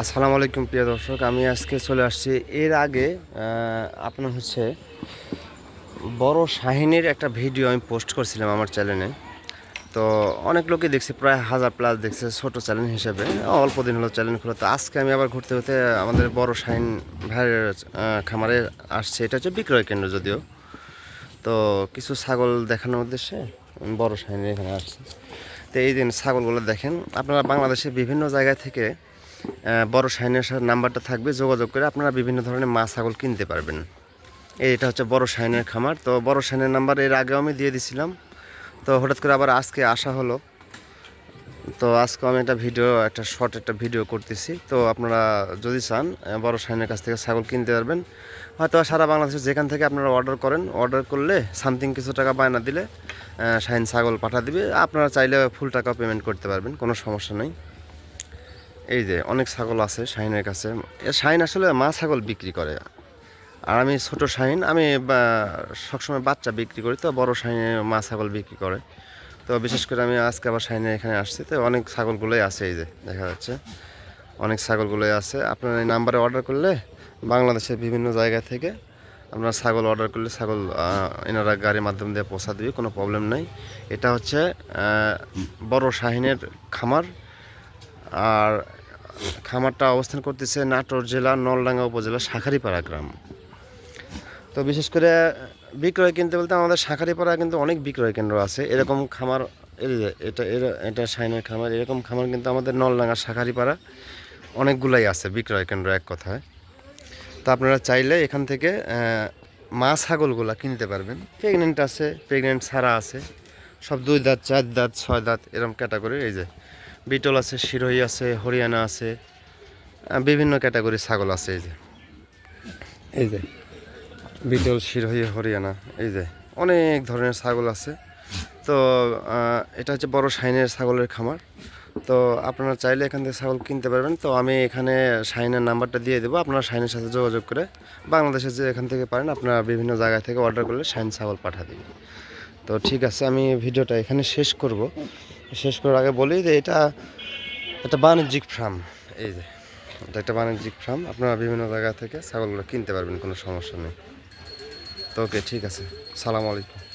আসসালামু আলাইকুম প্রিয় দর্শক, আমি আজকে চলে আসছি। এর আগে আপনার হচ্ছে বড় শাহিনীর একটা ভিডিও আমি পোস্ট করছিলাম আমার চ্যানেলে। তো অনেক লোকই দেখছে, প্রায় হাজার প্লাস দেখছে ছোট চ্যানেল হিসেবে। অল্প দিন হলো চ্যানেল খুলে। তো আজকে আমি আবার ঘুরতে ঘুরতে আমাদের বড় শাহিন ভাইয়ের খামারে আসছে। এটা হচ্ছে বিক্রয় কেন্দ্র যদিও। তো কিছু ছাগল দেখানোর উদ্দেশ্যে বড় শাহিনের এখানে আসছে। তো এই দিন ছাগলগুলো দেখেন, আপনারা বাংলাদেশে বিভিন্ন জায়গা থেকে বড় সাথে নাম্বারটা থাকবে, যোগাযোগ করে আপনারা বিভিন্ন ধরনের মা ছাগল কিনতে পারবেন। এটা হচ্ছে বড় শাহিনের খামার। তো বড় শাহিনের নাম্বার এর আগেও আমি দিয়ে দিছিলাম। তো হঠাৎ করে আবার আজকে আসা হলো। তো আজকে আমি একটা ভিডিও, একটা শর্ট একটা ভিডিও করতেছি। তো আপনারা যদি চান বড় শাহিনের কাছ থেকে ছাগল কিনতে পারবেন। হয়তো সারা বাংলাদেশে যেখান থেকে আপনারা অর্ডার করেন অর্ডার করলে সামথিং কিছু টাকা বায়না দিলে শাহিন ছাগল পাঠা দিবে। আপনারা চাইলে ফুল টাকা পেমেন্ট করতে পারবেন, কোনো সমস্যা নেই। এই যে অনেক ছাগল আছে শাহিনের কাছে। শাহিন আসলে মা ছাগল বিক্রি করে। আর আমি ছোট শাহিন, আমি সবসময় বাচ্চা বিক্রি করি তো বড় শাহিনে মা ছাগল বিক্রি করে। তো বিশেষ করে আমি আজকে আবার শাহিনের এখানে আসছি, তো অনেক ছাগলগুলোই আছে এই যে, দেখা যাচ্ছে। অনেক ছাগলগুলোই আছে। আপনার এই নাম্বারে অর্ডার করলে বাংলাদেশের বিভিন্ন জায়গা থেকে আপনার ছাগল অর্ডার করলে ছাগল এনারা গাড়ির মাধ্যম দিয়ে পৌঁছা দেবে, কোনো প্রবলেম নাই। এটা হচ্ছে বড় শাহিনের খামার। আর খামারটা অবস্থান করতেছে নাটোর জেলা নলডাঙ্গা উপজেলা শাখারিপাড়া গ্রাম। তো বিশেষ করে বিক্রয় কিনতে বলতে আমাদের শাখারিপাড়া কিন্তু অনেক বিক্রয় কেন্দ্র আছে। এরকম খামার এটা এটা শাইনের খামার, এরকম খামার কিন্তু আমাদের নলডাঙ্গা শাখারিপাড়া অনেকগুলাই আছে বিক্রয় কেন্দ্র এক কথায়। তো আপনারা চাইলে এখান থেকে মা ছাগলগুলা কিনতে পারবেন। প্রেগনেন্ট আছে, প্রেগনেন্ট ছাড়া আছে। সব দুই দাঁত, চার দাঁত, ছয় দাঁত এরকম ক্যাটাগরি এই যে বিটল আছে, শিরোহী আছে, হরিয়ানা আছে। বিভিন্ন ক্যাটাগরির ছাগল আছে, এই যে। এই যে, বিটল শিরোহী হরিয়ানা, এই যে, অনেক ধরনের ছাগল আছে। তো এটা হচ্ছে বড় শাইনের ছাগলের খামার। তো, আপনারা চাইলে এখান থেকে ছাগল কিনতে পারবেন। তো, আমি এখানে শাইনের নাম্বারটা দিয়ে দেবো। আপনারা শাইনের সাথে যোগাযোগ করে বাংলাদেশে যে এখান থেকে পারেন, আপনারা বিভিন্ন জায়গা থেকে অর্ডার করলে শাইন ছাগল পাঠা দিবে তো, ঠিক আছে, আমি ভিডিওটা এখানে শেষ করব। শেষ করার আগে বলি যে, এটা একটা বাণিজ্যিক ফার্ম এই যে। এটা একটা বাণিজ্যিক ফার্ম। আপনারা বিভিন্ন জায়গা থেকে ছাগলগুলো কিনতে পারবেন, কোনো সমস্যা নেই। তো ওকে, ঠিক আছে। সালাম আলাইকুম।